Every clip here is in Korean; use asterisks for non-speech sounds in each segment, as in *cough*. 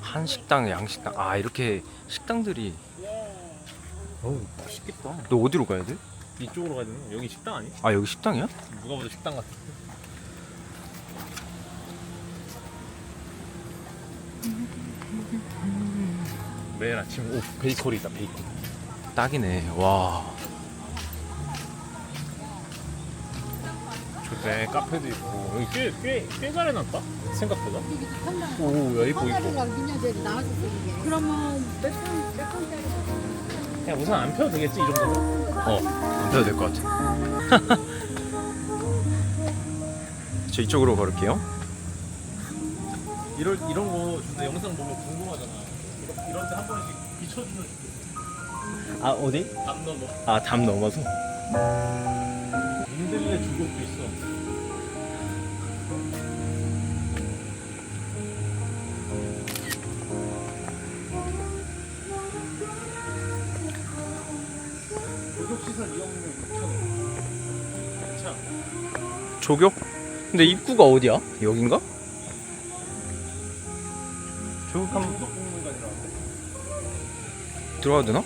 한식당, 양식당. 아 이렇게 식당들이. 어우 맛있겠다. 너 어디로 가야 돼? 이쪽으로 가야 되나? 여기 식당 아니? 아 여기 식당이야? 누가 봐도 식당 같아. 매일 아침 오 베이커리 있다 베이커리. 딱이네. 와. 좋네 카페도 있고 여기 꽤 꽤 꽤 잘 해놨다 생각보다. 오야 이뻐 이뻐. 랑 민영들이 나와서 쓰는 게. 그러면 몇분몇 분짜리? 그냥 우선 안 펴도 되겠지 이 정도면. 어. 안 펴도 될 것 같아. *laughs* 저 이쪽으로 걸을게요. 이럴 이런 거 진짜 영상 보면 궁금하잖아. 이런 이런 데한 번씩 비춰주면 좋겠어. 아 어디? 담 넘어. 아담 넘어서. 민들레 주곡도 있어. 고속시설 이용료 6,000원. 괜찮아. 조교? 근데 입구가 어디야? 여긴가? 조교 한번 고속공무관이라는데? 들어가도 되나?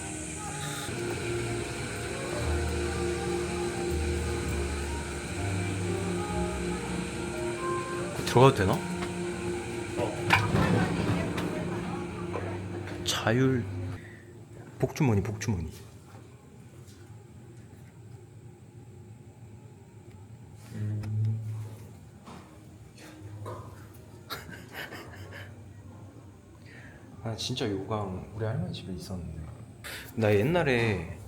들어가도 되나? 어. 자율. 복주머니 복주머니. 아 진짜 요강 우리 할머니 집에 있었는데. 나 옛날에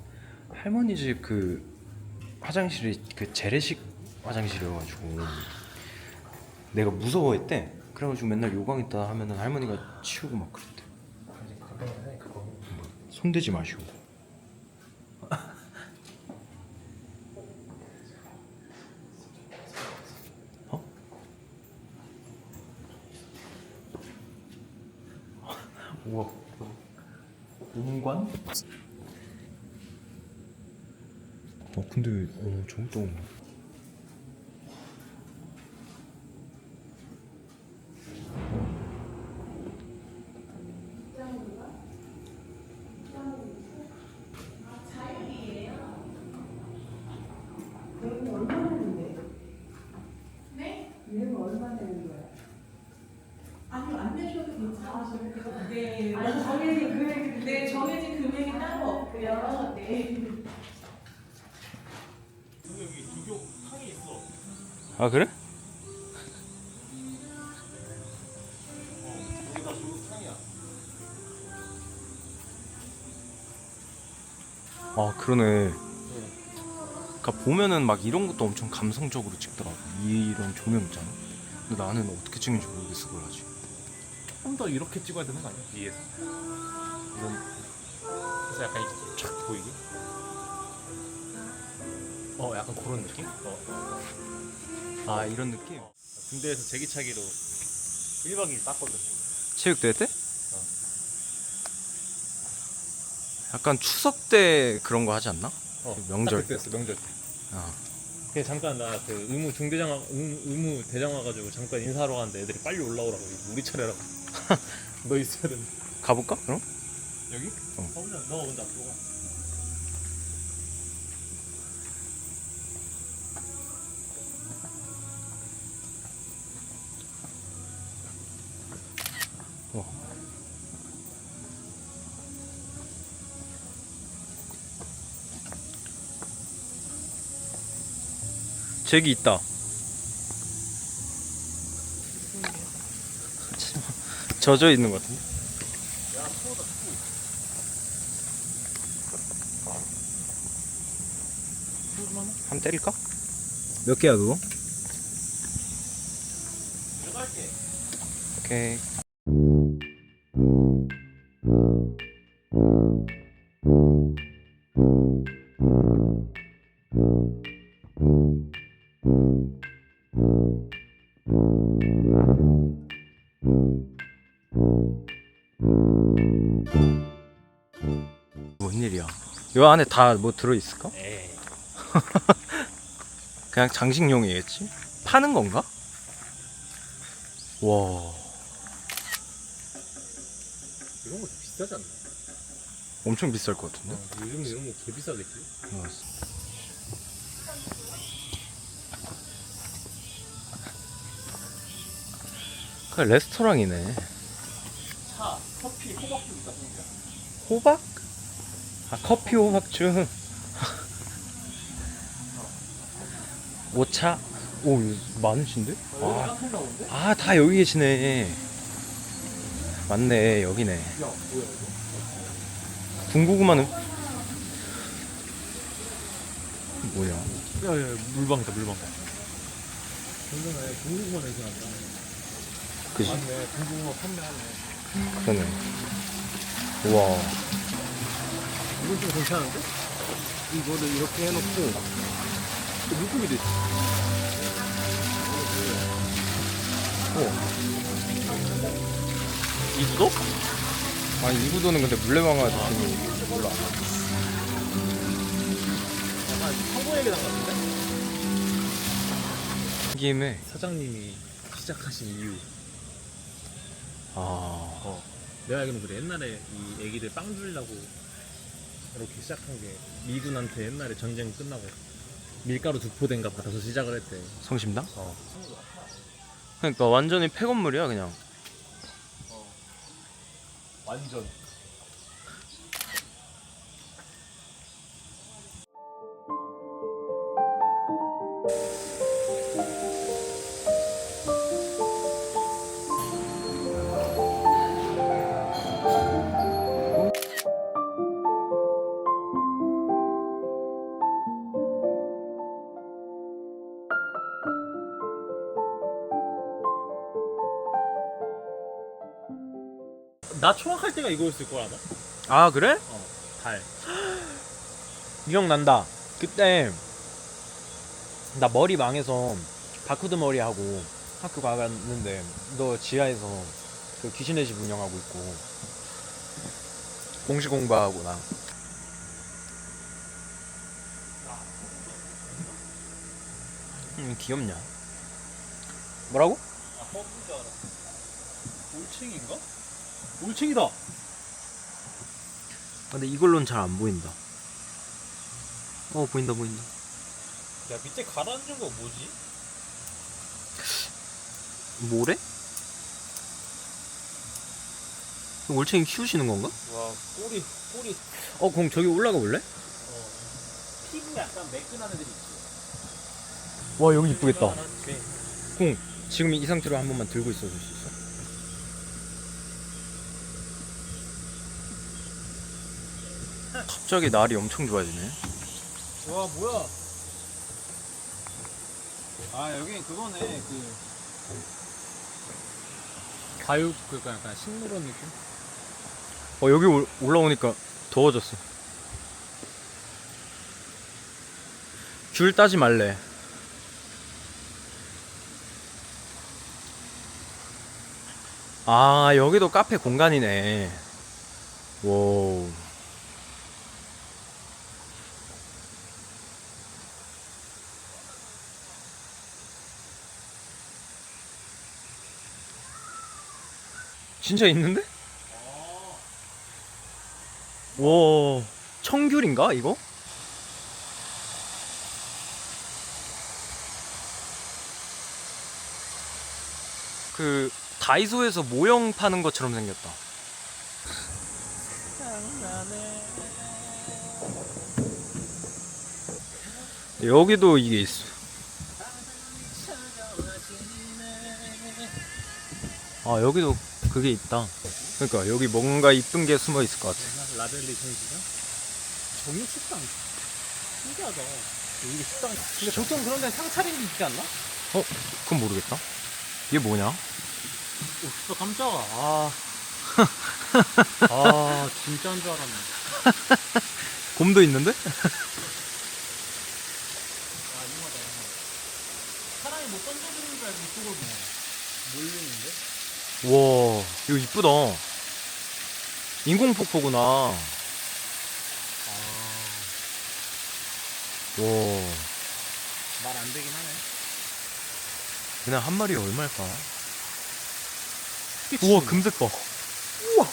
할머니 집 그 화장실이 그 재래식 화장실이어가지고 내가 무서워했대. 그래가지고 맨날 요강 있다 하면은 할머니가 치우고 막 그랬대. 손대지 마시고. 어? 우와. 공관? 어 근데 어 저것도 아니요 안 내셔도 괜찮으시고 네. 아니, 정해진 금액이 네 정해진 금액이 따로 없고요. 네. 여기 주교 탕이 있어. 아 그래? 어, 여기 다 주교 탕이야. 아 그러네. 그니까 보면은 막 이런 것도 엄청 감성적으로 찍더라고. 이런 조명 있잖아. 근데 나는 어떻게 찍는지 모르겠어 그걸 아직 좀더 이렇게 찍어야 되는 거 아니야? 위에서. 이런. 그래서 약간 이렇게 쫙 보이게. 어, 약간 그런 느낌? 어. 아 이런 느낌? 군대에서 제기차기로 1박 2일 땄거든. 체육대회 때? 약간 추석 때 그런 거 하지 않나? 어, 명절 딱 그때였어, 명절 때. 아. 그냥 잠깐 나 그 의무 중대장 와- 의- 의무 대장 와가지고 잠깐 인사하러 갔는데 애들이 빨리 올라오라고 우리 차례라고 *laughs* 너 있어야 된다 가볼까 그럼? 여기? 어. 가보자 너 먼저 앞으로 가 잭이 있다. 젖어 있는 것 같은데? 한 때릴까? 몇 개야 그거? 오케이. 뭔 일이야? 이 안에 다 뭐 들어 있을까? 에이 *laughs* 그냥 장식용이겠지? 파는 건가? 와. 이런 거 비싸지 않나? 엄청 비쌀 것 같은데? 어, 요즘 이런 거 개 비싸겠지? 어. 그 레스토랑이네. 차, 커피, 호박도 있다 보니까. 호박? 아 커피 호박주. 오차? 오 많으신데? 어, 아, 깜짝 나오는데? 아다 여기 계시네. 맞네 여기네. 야, 뭐야 이거? 군고구마는 뭐야? 야야 물방이다 물방. 중국어 냄새 난다. 그지? 맞네 중국어 판매하네. 그러네. 우와. 이건 좀 괜찮은데? 이거를 이렇게 해놓고 또 물고기도 있어. 이구도? 아니 이구도는 근데 물레방아 느낌이 몰라. 약간 성공회계단 같은데? 김에 사장님이 시작하신 이유. 아 어. 내가 알기로는 그래. 옛날에 이 애기들 빵 주려고 이렇게 시작한 게 미군한테 옛날에 전쟁 끝나고 밀가루 두 포대인가 받아서 시작을 했대. 성심당? 어. 그러니까 완전히 폐건물이야 그냥. 완전. 나 초학할 때가 이거였을 거야 아마. 아 그래? 어. 달. *gasps* 기억난다. 그때 나 머리 망해서 바코드 머리 하고 학교 가갔는데 너 지하에서 그 귀신의 집 운영하고 있고 공시 공부하고 나. 음 귀엽냐? 뭐라고? 아, 허브인 줄 알아. 올챙인가? 올챙이다. 아, 근데 이걸로는 잘 안 보인다. 어 보인다 보인다. 야 밑에 가라앉은 거 뭐지? 모래? 올챙이 키우시는 건가? 와 꼬리 꼬리 어 그럼 저기 올라가 볼래? 어 피부 약간 매끈한 애들이 있지. 와 여기 이쁘겠다. 하나씩. 공 지금 이 상태로 한 번만 들고 있어 줄 수 있어? 갑자기 날이 엄청 좋아지네. 와 뭐야? 아 여기 그거네 그 가육 그러니까 약간 식물원 느낌? 어 여기 올- 올라오니까 더워졌어. 귤 따지 말래. 아 여기도 카페 공간이네. 오. 진짜 있는데? 와, 청귤인가 이거? 그 다이소에서 모형 파는 것처럼 생겼다. *laughs* 여기도 이게 있어. 아 여기도 그게 있다. 그러니까 여기 뭔가 이쁜 게 숨어 있을 것 같아. 라벨리 전시장? 정육 식당 신기하다 여기 식당 근데 보통 그런 데는 상차림이 있지 않나? 어? 그건 모르겠다. 이게 뭐냐? 오 진짜 깜짝아 아, *laughs* 아 진짜인 줄 알았네 곰도 있는데? *laughs* 아 이거다 이거 사람이 못 던져주는 줄 알고 이쪽으로 그냥 몰리는데? 와, 이거 이쁘다. 인공 폭포구나. 와, 말 안 되긴 하네 그냥 한 마리에 얼마일까? 우와, 금색 봐. 우와,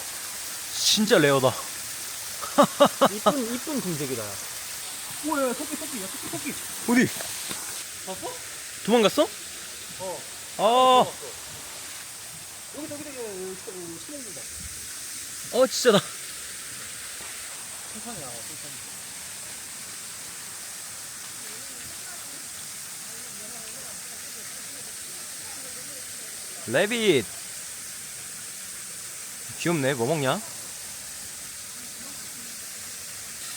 진짜 레어다. *laughs* 이쁜 이쁜 금색이다. 뭐야 토끼 토끼야 토끼 토끼. 어디? 봤어? 도망갔어? 어. 아, 저기 어 진짜다. 천천히 나와 천천히. 레빗. 귀엽네. 뭐 먹냐?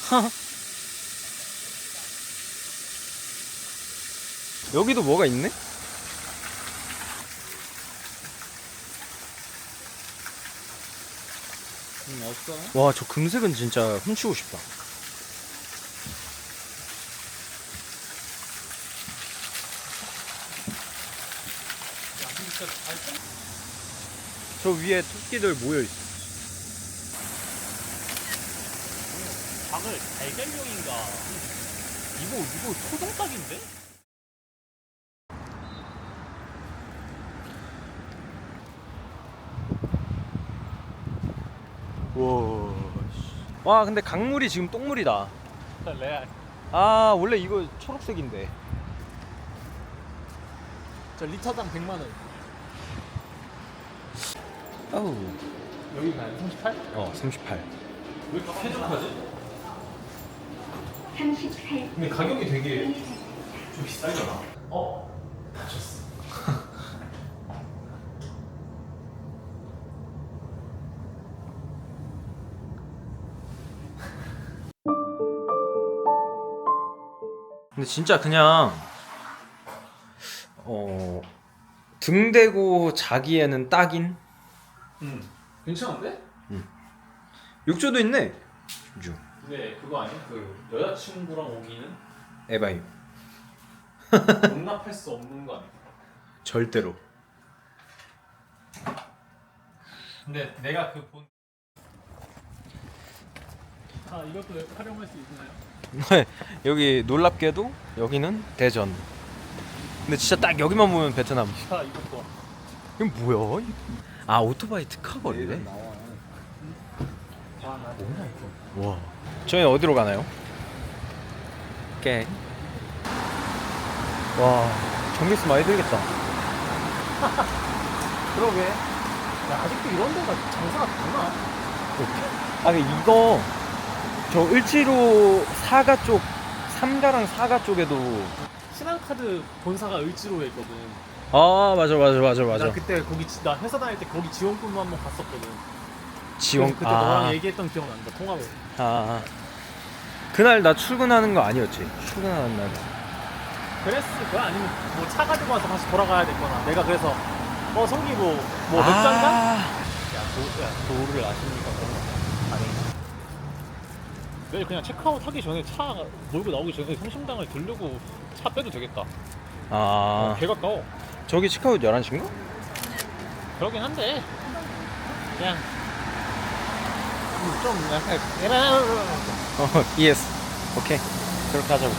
*laughs* 여기도 뭐가 있네? 응 없어. 와, 저 금색은 진짜 훔치고 싶다. 저 위에 토끼들 모여 있어. 닭을 달걀용인가? 이거 이거 초동닭인데? 와, 근데 강물이 지금 똥물이다. 레알. 아, 원래 이거 초록색인데. 저 리터당 100만 원. 아우. 여기 가요? 38? 어, 38. 왜 이렇게 쾌적하지? 38. 근데 가격이 되게 좀 비싸잖아. 어? 다쳤어. 진짜 그냥 어 등대고 자기에는 딱인 응. 괜찮은데? 육조도 있네. 육조. 근데 그거 아니야? 그 여자친구랑 오기는 에바임. *laughs* 용납할 수 없는 거 아니야? 절대로. 근데 내가 그 본. 아 이것도 활용할 수 있나요? *laughs* 여기 놀랍게도 여기는 대전. 근데 진짜 딱 여기만 보면 베트남. 자 이것도. 이건 뭐야? 아 오토바이 특화거리래. 아나 뭐야 이거? 와. 저희 어디로 가나요? 오케이. 와 전기세 많이 들겠다. *laughs* 그러게. 야 아직도 이런 데가 장사가 되나? 아 근데 이거 저 을지로 사가 쪽 삼가랑 사가 쪽에도 신한카드 본사가 을지로에 있거든. 아 맞아 맞아 맞아 맞아 나 그때 거기 지- 나 회사 다닐 때 거기 지원금도 한번 갔었거든. 지원 그때 아, 너랑 얘기했던 기억 난다 통화로. 아 그날 나 출근하는 거 아니었지 출근하는 날 그랬을 거야 아니면 뭐 차 가지고 와서 다시 돌아가야 됐거나. 내가 그래서 어 성기 뭐뭐 맥주한가? 아, 야, 도, 야 도를 아십니까 그런 거. 내일 그냥 체크아웃 하기 전에 차 몰고 나오기 전에 성심당을 들르고 차 빼도 되겠다. 아 개 가까워. 저기 치카웃 11시인가? 그러긴 한데 그냥 좀 약간 에라 어 예스 오케이 그렇게 하자고